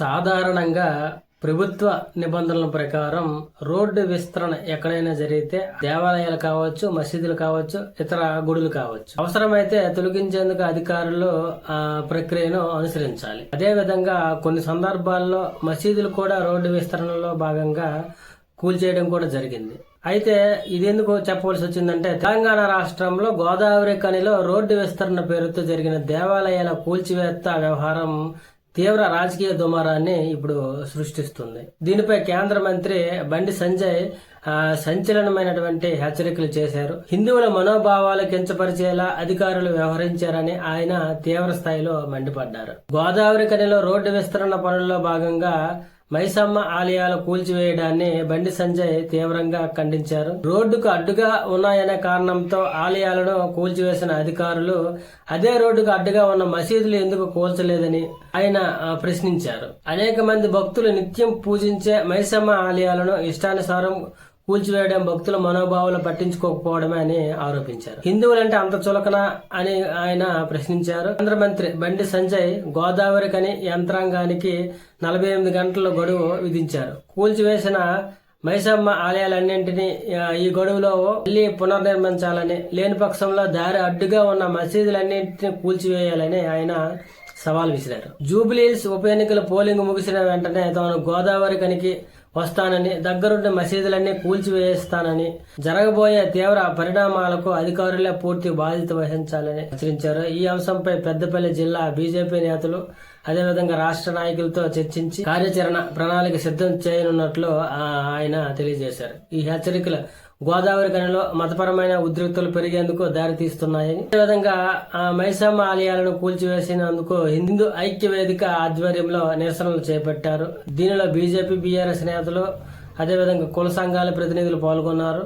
సాధారణంగా ప్రభుత్వ నిబంధనల ప్రకారం రోడ్డు విస్తరణ ఎక్కడైనా జరిగితే దేవాలయాలు కావచ్చు మసీదులు కావచ్చు ఇతర గుడులు కావచ్చు. అవసరమైతే తొలగించేందుకు అధికారులు ఆ ప్రక్రియను అనుసరించాలి. అదే విధంగా కొన్ని సందర్భాల్లో మసీదులు కూడా రోడ్డు విస్తరణలో భాగంగా కూల్చేయడం కూడా జరిగింది. అయితే ఇదెందుకు చెప్పవలసి వచ్చిందంటే తెలంగాణ రాష్ట్రంలో గోదావరి కనిలో రోడ్డు విస్తరణ పేరుతో జరిగిన దేవాలయాల కూల్చివేత్త వ్యవహారం తీవ్ర రాజకీయ దుమారాన్ని ఇప్పుడు సృష్టిస్తుంది. దీనిపై కేంద్ర మంత్రి బండి సంజయ్ సంచలనమైనటువంటి హెచ్చరికలు చేశారు. హిందువుల మనోభావాలు కించపరిచేలా అధికారులు వ్యవహరించారని ఆయన తీవ్ర స్థాయిలో మండిపడ్డారు. గోదావరి కనిలో రోడ్డు విస్తరణ పనుల్లో భాగంగా మైసమ్మ ఆలయాలు కూల్చివేయడాన్ని బండి సంజయ్ తీవ్రంగా ఖండించారు. రోడ్డుకు అడ్డుగా ఉన్నాయనే కారణంతో ఆలయాలను కూల్చివేసిన అధికారులు అదే రోడ్డుకు అడ్డుగా ఉన్న మసీదులు ఎందుకు కూల్చలేదని ఆయన ప్రశ్నించారు. అనేక మంది భక్తులు నిత్యం పూజించే మైసమ్మ ఆలయాలను ఇష్టానుసారం కూల్చివేయడం భక్తుల మనోభావాలు పట్టించుకోకపోవడమే అని ఆరోపించారు. హిందువులంటే అంత చులకన అని ఆయన ప్రశ్నించారు. కేంద్ర మంత్రి బండి సంజయ్ గోదావరి కని యంత్రాంగానికి నలభై ఎనిమిది గంటల గడువు విధించారు. కూల్చివేసిన మైసమ్మ ఆలయాలన్నింటినీ ఈ గడువులో మళ్ళీ పునర్నిర్మించాలని లేని పక్షంలో దారి అడ్డుగా ఉన్న మసీదులన్నింటినీ కూల్చివేయాలని ఆయన సవాల్ విసిరారు. జూబ్లీహిల్స్ ఉప ఎన్నికల పోలింగ్ ముగిసిన వెంటనే తాను గోదావరి కనికి వస్తానని దగ్గరుండి మసీదులన్నీ కూల్చివేస్తానని జరగబోయే తీవ్ర పరిణామాలకు అధికారులే పూర్తి బాధ్యత వహించాలని హెచ్చరించారు. ఈ అంశంపై పెద్దపల్లి జిల్లా బీజేపీ నేతలు అదేవిధంగా రాష్ట్ర నాయకులతో చర్చించి కార్యాచరణ ప్రణాళిక సిద్ధం చేయనున్నట్లు ఆయన తెలియజేశారు. ఈ హెచ్చరికలు గోదావరి గనిలో మతపరమైన ఉద్రిక్తలు పెరిగేందుకు దారితీస్తున్నాయని. అదేవిధంగా ఆ మైసమ్మ ఆలయాలను కూల్చివేసినందుకు హిందూ ఐక్య వేదిక ఆధ్వర్యంలో నిరసనలు చేపట్టారు. దీనిలో బీజేపీ బీఆర్ఎస్ నేతలు అదేవిధంగా కుల సంఘాల ప్రతినిధులు పాల్గొన్నారు.